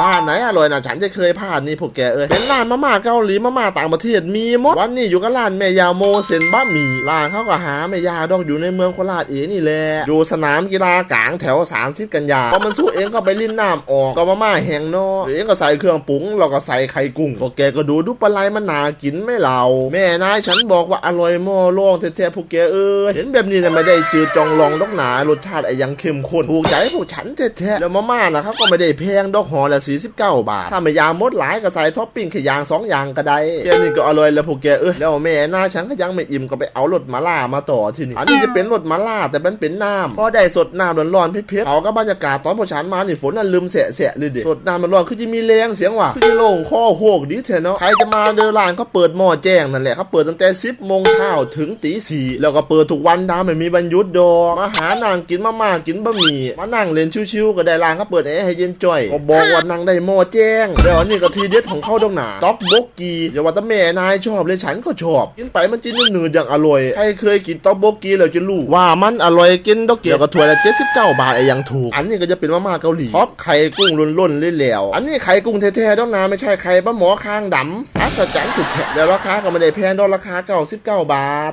ร้านไหนอร่อยนะฉันจะเคยพลาดนี่พวกแกเอ้ยเป็นร้านมาม่าเกาหลีมาม่าต่างประเทศมีหมดวันนี้อยู่กับร้านแม่ยาโมเซนบะหมี่ร้านเขาก็หาแม่ยาดอกอยู่ในเมืองโคราชเองนี่แหละอยู่สนามกีฬากลางแถว 30 กันยาพอมันสู้เองก็ไปลิ้นน้ำออกก็มาม่าแห้งเนาะหรือเองก็ใส่เครื่องปรุงแล้วก็ใส่ไข่กุ้งพวกแกก็ดูดูปลาไหลมันหนากินไม่เหล่าแม่นายฉันบอกว่าอร่อยหม้อล่องแท้ๆพวกแกเอ้ยเห็นแบบนี้เนี่ยไม่ได้จืดจองลองดอกหนารสชาติไอ้ยังเข้มข้นถูกใจพวกฉันแท้ๆแล้วมาม่านะครับก็ไม่ได้แพงดอกหอละ49 บาท ถ้าไม่ยางมดหลายก็ใส่ท็อปปิ้งแค่ยางสองอย่างก็ได้แค่นี้ก็อร่อยแล้วพวกแกเอ้ยแล้วแม่หน้าฉันก็ยังไม่อิ่มก็ไปเอารสมาล่ามาต่อที่นี่อันนี้จะเป็นรสมาล่าแต่มันเป็นน้ำพอได้สดน้ำร้อนๆเผ็ดๆเขาก็บรรยากาศตอนพวกฉันมานี่ฝนน่ะลืมแสะๆเลยเด็สดน้ำร้อนคือจะมีแรงเสียงว่ะคือจะโล่งคอโหกดีเถอะเนาะใครจะมาเดินร้านเขาเปิดหม้อแจ้งนั่นแหละเขาเปิดตั้งแต่10โมงเช้าถึงตีสี่แล้วก็เปิดทุกวันดาไม่มีวันหยุดดอกมาหานางกินมาม่ากินบะหมี่มานั่งเล่นชิวๆก็ได้ร้านเขาเปิดแอร์ให้เย็นจ่อยก็บอกว่านั่งได้หมอแจ้งแล้วอันนี่ก็ทีเด็ดของเขาดอกหนาต๊อกบกกีอย่าว่าแต่แม่นายชอบเลยฉันก็ชอบ กินไปมันจิ้นหนืดๆอย่างอร่อยใครเคยกินต๊อกบกกีแล้วจะรู้ว่ามันอร่อยกินดอกเกียวกับถ้วละ79บาทไอ้ยังถูก อันนี้ก็จะเป็นมาม่าเกาหลีท็อปไข่กุ้งล้นๆเลยแล้วอันนี้ไข่กุ้งแท้ๆดอกหนาไม่ใช่ไข่ปลาหมอคางดำอัศจรรย์สุดแฉะแล้วราคาก็ไม่ได้แพงดอกราคา99บาท